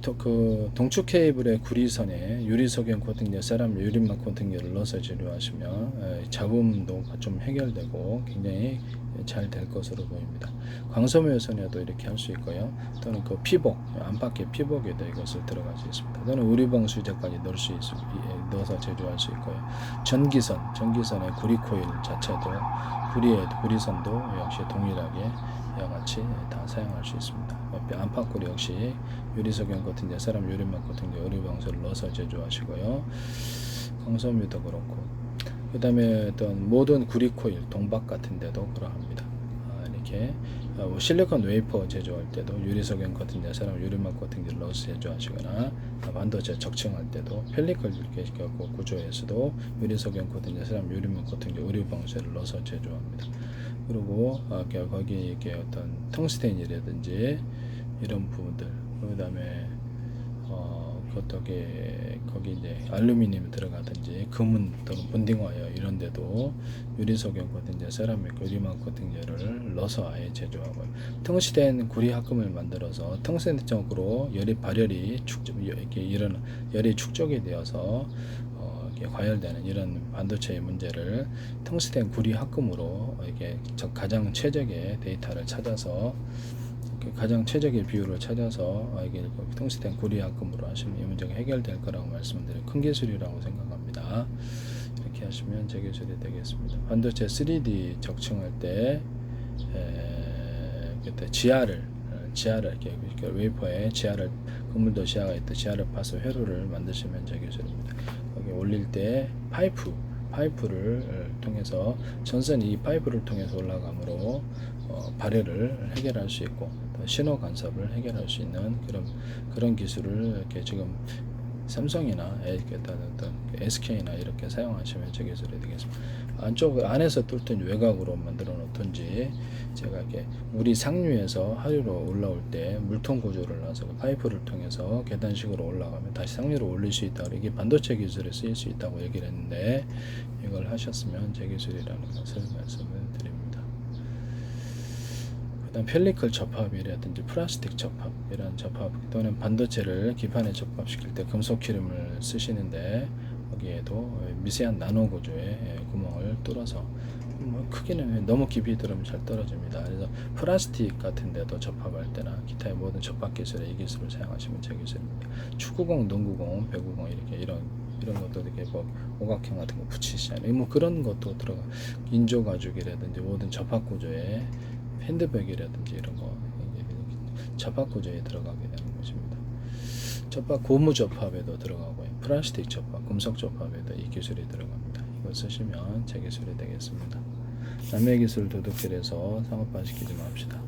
또그 동축 케이블의 구리선에 유리석연 코팅제, 세람 유리막 코팅제를 넣어서 진료하시면 에, 잡음도 좀 해결되고 굉장히 잘 될 것으로 보입니다. 광섬유선에도 이렇게 할 수 있고요. 또는 그 피복, 안팎의 피복에도 이것을 들어갈 수 있습니다. 또는 우리봉 수제까지 넣을 수 있, 예, 넣어서 제조할 수 있고요. 전기선, 전기선의 구리 코일 자체도 구리의 구리선도 역시 동일하게 같이 다 사용할 수 있습니다. 옆에 안팎구리 역시 유리석연 코팅제, 사람 유리막 코팅제, 의류방수를 넣어서 제조하시고요. 광섬유도 그렇고 그 다음에 어떤 모든 구리 코일, 동박 같은 데도 그러합니다. 아, 이렇게 어, 뭐 실리콘 웨이퍼 제조할 때도 유리석연 코팅제, 사람 유리막 코팅제를 넣어서 제조하시거나 아, 반도체 적층할 때도 펠리컬 이렇게 갖고 구조에서도 유리석연 코팅제, 사람 유리막 코팅제, 의류방수를 넣어서 제조합니다. 그리고 아, 그 거기 이렇게 어떤 텅스텐이라든지 이런 부분들 그 다음에 어 그것도 거기 이제 알루미늄이 들어가든지 금은 또는 본딩 와이어 이런 데도 유리석연 코팅제, 세라믹, 유리막 코팅제를 넣어서 아예 제조하고요. 텅스텐 구리 합금을 만들어서 쪽으로 열이 발열이 축적 이렇게 이런 열이 축적이 되어서 어, 이렇게 과열되는 이런 반도체의 문제를 텅스텐 구리 합금으로 이게 적- 가장 최적의 데이터를 찾아서 그 가장 최적의 비율을 찾아서 어, 이게 그 텅스텐 구리 합금으로 하시면 이 문제가 해결될 거라고 말씀드려요. 큰 기술이라고 생각합니다. 이렇게 하시면 제 기술이 되겠습니다. 반도체 3D 적층할 때 에, 그때 지하를 어, 지하를 이렇게, 이렇게 웨이퍼에 지하를 그물도 지하가 있다 지하를 파서 회로를 만드시면 제 기술입니다. 거기 올릴 때 파이프 파이프를 어, 통해서 전선 이 파이프를 통해서 올라가므로 어, 발열을 해결할 수 있고 또 신호 간섭을 해결할 수 있는 그런 그런 기술을 이렇게 지금 삼성이나 SK나 이렇게 사용하시면 저 기술이 되겠습니다. 안쪽 안에서 뚫든 외곽으로 만들어 놓든지 제가 이렇게 물이 상류에서 하류로 올라올 때 물통 구조를 놔서 그 파이프를 통해서 계단식으로 올라가면 다시 상류로 올릴 수 있다. 이게 반도체 기술에 쓰일 수 있다고 얘기를 했는데 이걸 하셨으면 제 기술이라는 것을 말씀을 드립니다. 그다음 펠리클 접합이라든지 플라스틱 접합 이런 접합 또는 반도체를 기판에 접합시킬 때 금속 기름을 쓰시는데 거기에도 미세한 나노 구조의 구멍을 뚫어서 뭐 크기는 너무 깊이 들으면 잘 떨어집니다. 그래서 플라스틱 같은 데도 접합할 때나 기타의 모든 접합 기술에 이 기술을 사용하시면 제 기술입니다. 축구공, 농구공, 배구공 이렇게 이런 이런 것도 이렇게 뭐 오각형 같은 거 붙이시잖아요. 뭐 그런 것도 들어가 인조 가죽이라든지 모든 접합 구조에 핸드백이라든지 이런 거 접합 구조에 들어가게 되는 것입니다. 접합 고무 접합에도 들어가고요. 플라스틱 접합, 금속 접합에도 이 기술이 들어갑니다. 이거 쓰시면 제 기술이 되겠습니다. 남의 기술 도둑질해서 상업화 시키지 맙시다.